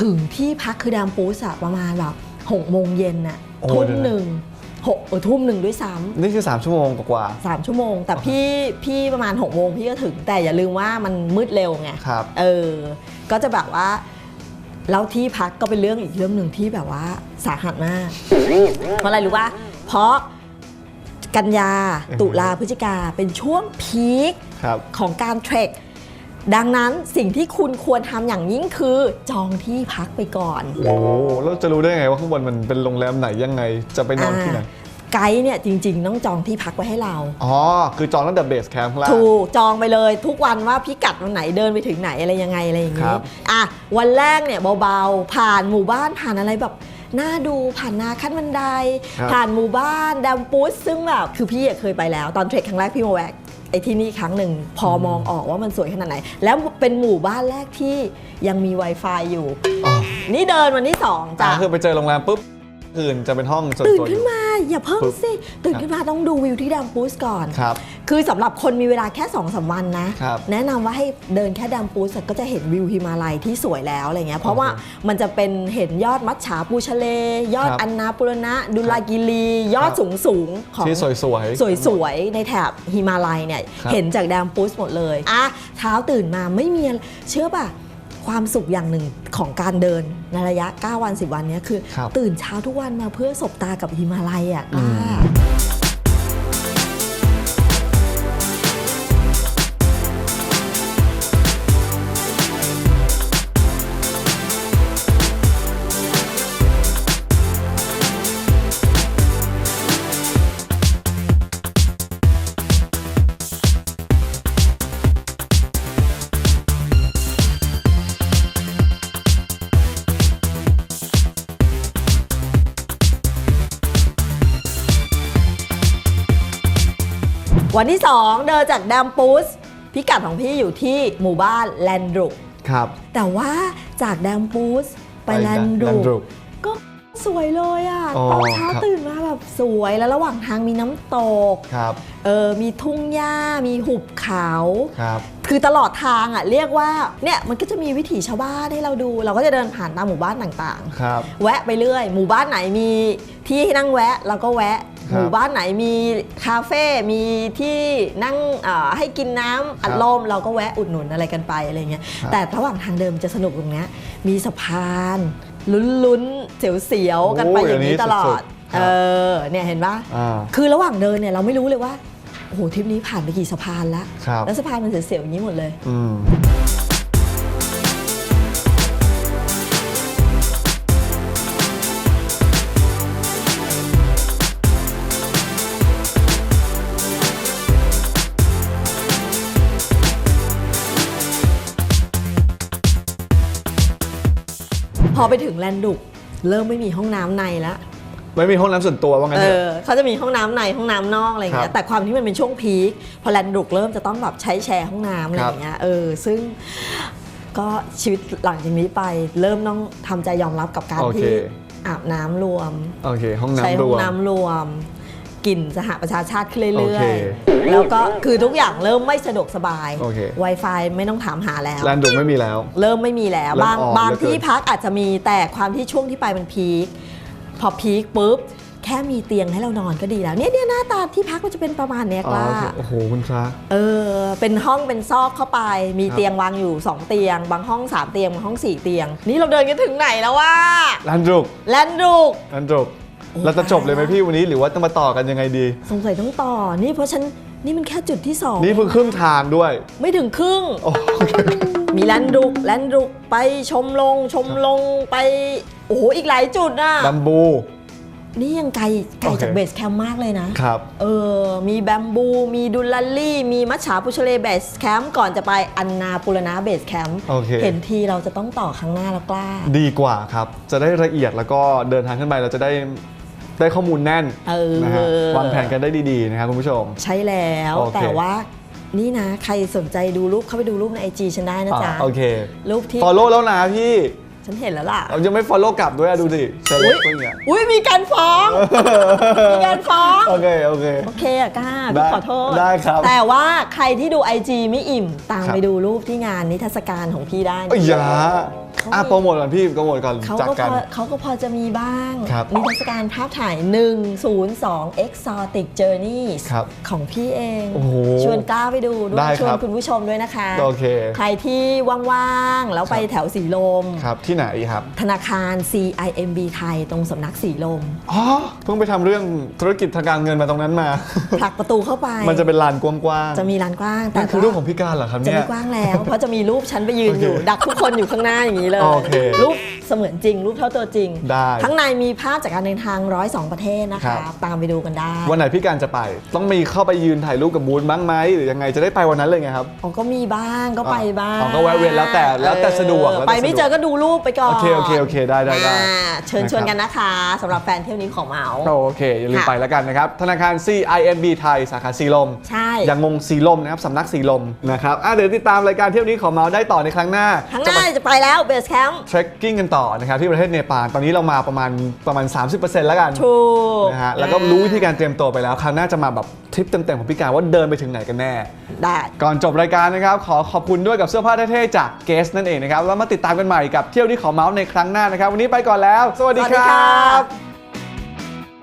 ถึงที่พักคือดามปูสอะประมาณแบบหกโมงเย็นน่ะโอ้ทุ่มเดี๋ยวนะ หนึ่งหกเออทุ่มหนึ่งด้วยซ้ำ นี่คือ 3 ชั่วโมงกว่า สามชั่วโมง แต่พี่พี่ประมาณ6กโมงพี่ก็ถึงแต่อย่าลืมว่ามันมืดเร็วไงๆครับ เออ ก็จะแบบว่าแล้วที่พักก็เป็นเรื่องอีกเรื่องหนึ่งที่แบบว่าสาหัสมาก เพราะอะไรรู้ป่ะเพราะกันยาอือฮึตุลาพฤศจิกาเป็นช่วงพีคครับ ของการเทรค ดังนั้นสิ่งที่คุณควรทำอย่างยิ่งคือจองที่พักไปก่อน โอ้โหแล้วจะรู้ได้ไงว่าข้างบนมันเป็นโรงแรมไหนยังไงจะไปนอนที่ไหนาไกด์เนี่ยจริงๆ ต้องจองที่พักไว้ให้เรา อ๋อ คือจองตั้งแต่เบสแคมป์ข้างล่าง ถูกจองไปเลยทุกวันว่าพิกัดวันไหนเดินไปถึงไหนอะไรยังไงอะไรอย่างคนี้รับอะวันแรกเนี่ยเบาๆ ผ่านหมู่บ้านผ่านอะไรแบบน่าดูผ่านนาขั้นบันได ครับ ผ่านหมู่บ้านดัมปุสซึ่งแบบคือพี่อะเคยไปแล้วตอนเทรคครั้งแรกพี่มาแวะ ไอ้ที่นี่ครั้งหนึ่งพอมองออกว่ามันสวยขนาดไหน แล้วเป็นหมู่บ้านแรกที่ยังมี Wi-Fi อยู่อ๋อนี่เดินวันที่สองจ้ะ อ่าคือไปเจอโรงแรมปุ๊บคืนจะเป็นห้องส่วนตื่นตัวอขึ้นยู่ มา อย่าเพิ่งปึ๊บสิ ตื่นขึ้นมาต้องดูวิวที่ดัมปูสก่อนครับคือสำหรับคนมีเวลาแค่2อสวันนะครับแนะนำว่าให้เดินแค่ดัมปูสก็จะเห็นวิวฮิมาลัยที่สวยแล้วอะไรเงี้ยเพราะว่ามันจะเป็นเห็นยอดมัจฉาปูชะเล ยอดครับอันนาปุรณะ ดุลากิรียอดครับสูงสูงๆของที่สวยๆสวยๆในแถบฮิมาลัยเนี่ยครับเห็นจากดัมปูสหมดเลยอะเช้าตื่นมาไม่มีอะไรเชื่อป่ะ ความสุขอย่างหนึ่งของการเดินในระยะ 9 วัน 10 วันเนี้ยคือ ครับ ตื่นเช้าทุกวันมาเพื่อสบตากับฮิมาลัยอะกล้า วันที่ 2 เดินจากดัมปูสพิกัดของพี่อยู่ที่หมู่บ้านแลนดรุกครับ แต่ว่าจากดัมปูสไปไปแลนดแลนดรุรุกกก็ สวยเลยอะอ๋อตอนเช้าครับ ตื่นมาแบบสวยแล้วระหว่างทางมีน้ำตกครับเออมีทุ่งหญ้ามีหุบเขา ครับ คือตลอดทางอะเรียกว่าเนี่ยมันก็จะมีวิถีชาวบ้านให้เราดู เราก็จะเดินผ่านตามหมู่บ้านต่างครับ ๆ แวะไปเรื่อย หมู่บ้านไหนมีที่ให้นั่งแวะเราก็แวะ ครับหมู่บ้านไหนมีคาเฟ่ มีที่นั่งเอ่อให้กินน้ำอัดลมเราก็แวะอุดหนุนอะไรกันไปอะไรเงี้ย ครับ แต่ระหว่างทางเดิมจะสนุกตรงเนี้ยมีสะพาน ลุ้นๆ เสียวๆกันไปโอ้ยอย่างนี้อันนี้ตลอสุดด ๆครับเออเนี่ยเห็นปะอ่าคือระหว่างเดินเนี่ยเราไม่รู้เลยว่าโอ้โหทริปนี้ผ่านไปกี่สะพานแล้วครับ แล้วสะพานมันเสียวๆอย่างนี้หมดเลย อืม พอไปถึงแลนดุก เริ่มไม่มีห้องน้ำในแล้วไม่มีห้องน้ำส่วนตัวว่างั้นเอเถอะอเขาจะมีห้องน้ำในห้องน้ำนอกอะไรอย่างเงี้ครัยบแต่ความที่มันเป็นช่วงพีคพอแลนดุกเริ่มจะต้องแบบใช้แชร์ห้องน้ำอะไรอย่างเงี้ยเออซึ่งก็ชีวิตหลังจากนี้ไปเริ่มต้องทำใจยอมรับกับการโอเคที่อาบน้ำรวมโอเคห้องใช้น้ำรห้องวมน้ำรวม กลิ่นสหประชาชาติขึ้นเรื่อโอยเคๆแล้วก็คือทุกอย่างเริ่มไม่สะดวกสบาย โอเค Wi-Fi ไม่ต้องถามหาแล้ว แลนด์ดุไม่มีแล้ว เริ่มไม่มีแล้วเริ่มบางอ่อนบางเหลือเกินที่พักอาจจะมีแต่ความที่ช่วงที่ไปมันพีคพอพีคปุ๊บแค่มีเตียงให้เรานอนก็ดีแล้ว เนี่ยเนี่ยหน้าตาที่พักมันจะเป็นประมาณเนี้ยอ๋อกล้าโอเคโอ้โหคุณพระเออ เป็นห้องเป็นซอกเข้าไป มีครับเตียงวางอยู่ 2 เตียง บางห้อง 3 เตียงบางห้อง 4 เตียง นี่เราเดินกันถึงไหนแล้วว่าแลนด์ดุแลนดุกแลนด์ดุโอ้ เราจะจบเลยไหมพี่วันนี้หรือว่าต้องมาต่อกันยังไงดี สงสัยต้องต่อ นี่เพราะฉันนี่มันแค่จุดที่สองนี่เพิ่งครึ่งทางด้วย ไม่ถึงครึ่ง โอ้โอเคมีแลนดุกแลนดุกไปชมลงชมลงไป โอ้โหอีกหลายจุดอะบัมบู นี่ยังไกลไกลโอเคจากเบสแคมป์มากเลยนะครับเออมีแบมบู มีดุลลัลลี่ มีมัชฉาปุชเลเบสแคมป์ก่อนจะไปอันนาปุรณะเบสแคมป์โอเคเห็นทีเราจะต้องต่อครั้งหน้าแล้วกล้า ดีกว่าครับ จะได้ละเอียดแล้วก็เดินทางขึ้นไปเราจะได้ ได้ข้อมูลแน่นเออนะฮะวางแผนกันได้ดีๆนะครับคุณผู้ชม ใช่แล้วโอเค แต่ว่านี่นะ ใครสนใจดูรูปเข้าไปดูรูปในไอจีฉันได้นะจ๊ะ อ่าโอเครูปที่ follow แล้วนะพี่ ฉันเห็นแล้วล่ะ เรายังไม่ follow กลับด้วยอะดูดิเซเลอุ๊บยพวกเนี้ยอุ้ยมีการฟ้อง มีการฟ้อง โอเค โอเค โอเคอะกล้าได้พี่ขอโทษ ได้ครับ แต่ว่าใครที่ดู IG ไม่อิ่ม ตามครับ ไปดูรูปที่งานนิทรรศการของพี่ได้นะ เอ้ยอยาอะโปรโมทก่อนพี่โปรโมทก่อนเขาจากก็พกัน อเขาก็พอจะมีบ้าง ครับนิทรรศการภาพถ่าย 102 Exotic Journeys ครับของพี่เอง โอ้โห ช วนกล้าไปดูด้วได้ยครับชวนคุณผู้ชมด้วยนะคะโอเคใครที่ว่างๆแล้วไปครับแถวสีลมครับที่ไหนครับ ธนาคาร CIMB ไทยตรงสำนักสีลมอ๋อเพิ่งไปทำเรื่องธุรกิจทางการเงินมาตรงนั้นมาผลักประตูเข้าไป มันจะเป็นลานกว้างๆจะมีลานกว้างแต่นั่นคือรูปของพี่การเหรอครับจะเนี่ไม่ยกว้างแล้วเพราะจะมีรูปฉันไปยืนอยู่โอเคดักทุกคนอยู่ข้างหน้าอย่างนี้เลยโอเครูปเสมือนจริง รูปเท่าตัวจริงได้ข้างในมีภาพจากการเดินทางร้อยสองประเทศนะครัคะบตามไปดูกันได้ วันไหนพี่การจะไป ต้องมีเข้าไปยืนถ่ายรูปกับบูธบ้างไหมหรือยังไงจะได้ไปวันนั้นเลยไงครับอ๋อก็มีบ้างก็ไปบ้างอ๋อก็แวะเวียนแล้วแต่แล้วแต่สะดวกเออแล้วแต่ไปไม่สะดวก เจอก็ดูรูปไปก่อนโอเคโอเคโอเคได้ได้ได้ อ่าเชิญนะครับชวนกันนะคะสำหรับแฟนเที่ยวนี้ของเมาส์ โอเค อย่าลืมค่ะไปแล้วกันนะครับ ธนาคาร CIMB ไทย สาขาสีลมใช่อย่างงงสีลมนะครับสำนักสีลมนะครับอะเดี๋ยวติดตามรายการเที่ยวนี้ของเมาได้ต่อในครั้งหน้าข้างหน้าจะไปแล้วเบสแคมป์เทรคกิ้งกันต่อนะครับที่ประเทศเนปาลตอนนี้เรามาประมาณประมาณ 30%แล้วกันถูกนะฮะแล้วก็รู้วิธีการเตรียมตัวไปแล้วครั้งหน้าจะมาแบบทริปเต็มๆของพี่การว่าเดินไปถึงไหนกันแน่ ได้ ก่อนจบรายการนะครับ ขอขอบคุณด้วยกับเสื้อผ้าเท่ๆจากเกสนั่นเองนะครับ แล้วมาติดตามกันใหม่กับเที่ยวที่ขอเมาส์ในครั้งหน้านะครับ วันนี้ไปก่อนแล้ว สวัสดีสวัสคดีรัค่ะบ